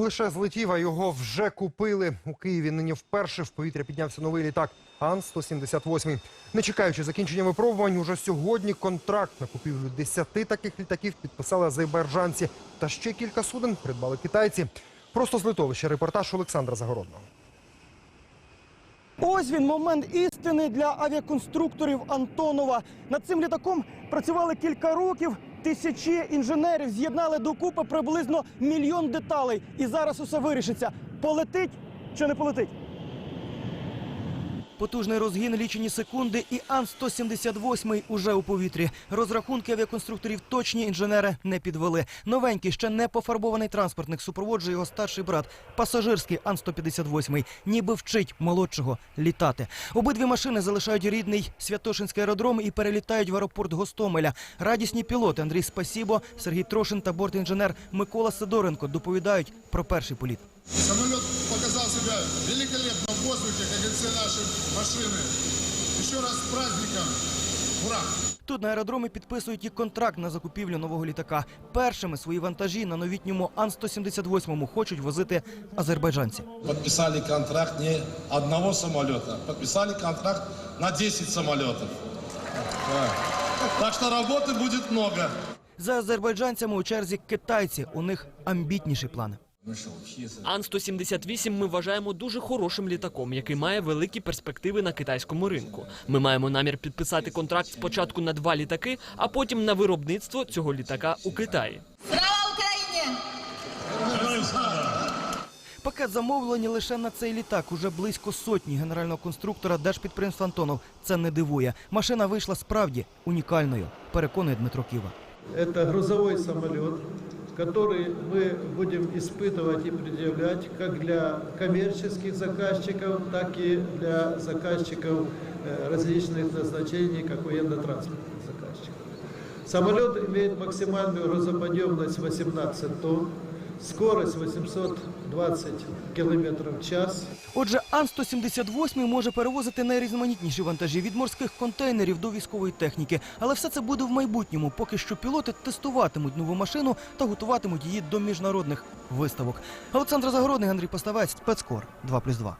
Лише злетів, а його вже купили. У Києві нині вперше в повітря піднявся новий літак Ан-178. Не чекаючи закінчення випробувань, уже сьогодні контракт на купівлю 10 таких літаків підписали азербайджанці. Та ще кілька суден придбали китайці. Просто з литовища репортаж Олександра Загородного. Ось він момент істини для авіаконструкторів Антонова. Над цим літаком працювали кілька років. Тисячі інженерів з'єднали докупи приблизно мільйон деталей. І зараз усе вирішиться: полетить чи не полетить. Потужний розгін, лічені секунди, і Ан-178 уже у повітрі. Розрахунки авіаконструкторів точні інженери не підвели. Новенький, ще не пофарбований транспортник супроводжує його старший брат. Пасажирський Ан-158, ніби вчить молодшого літати. Обидві машини залишають рідний Святошинський аеродром і перелітають в аеропорт Гостомеля. Радісні пілоти Андрій Спасібо, Сергій Трошин та бортінженер Микола Сидоренко доповідають про перший політ. Себя великолепно в воздухе, как и все наши машины. Еще раз с праздником. Ура! Тут на аеродромі підписують і контракт на закупівлю нового літака. Першими свої вантажі на новітньому Ан-178 хочуть возити азербайджанці. Подписали контракт не одного самолета, подписали контракт на 10 самолетов. Да. Так что работы будет много. За азербайджанцями у черзі китайці. У них амбітніші плани. Ан-178 ми вважаємо дуже хорошим літаком, який має великі перспективи на китайському ринку. Ми маємо намір підписати контракт спочатку на два літаки, а потім на виробництво цього літака у Китаї. Слава Україні! Пакет замовлені лише на цей літак. Уже близько сотні генерального конструктора держпідприємства Антонов. Це не дивує. Машина вийшла справді унікальною. Переконує Дмитро Ківа. Это грузовой самолет, который мы будем испытывать и предъявлять как для коммерческих заказчиков, так и для заказчиков э, различных назначений, как военно-транспортных заказчиков. Самолет имеет максимальную грузоподъемность 18 тонн, скорость 820 км в час. Отже, Ан-178 може перевозити найрізноманітніші вантажі від морських контейнерів до військової техніки. Але все це буде в майбутньому. Поки що пілоти тестуватимуть нову машину та готуватимуть її до міжнародних виставок. Олександр Загородний, Андрій Поставець, спецкор 2+,2.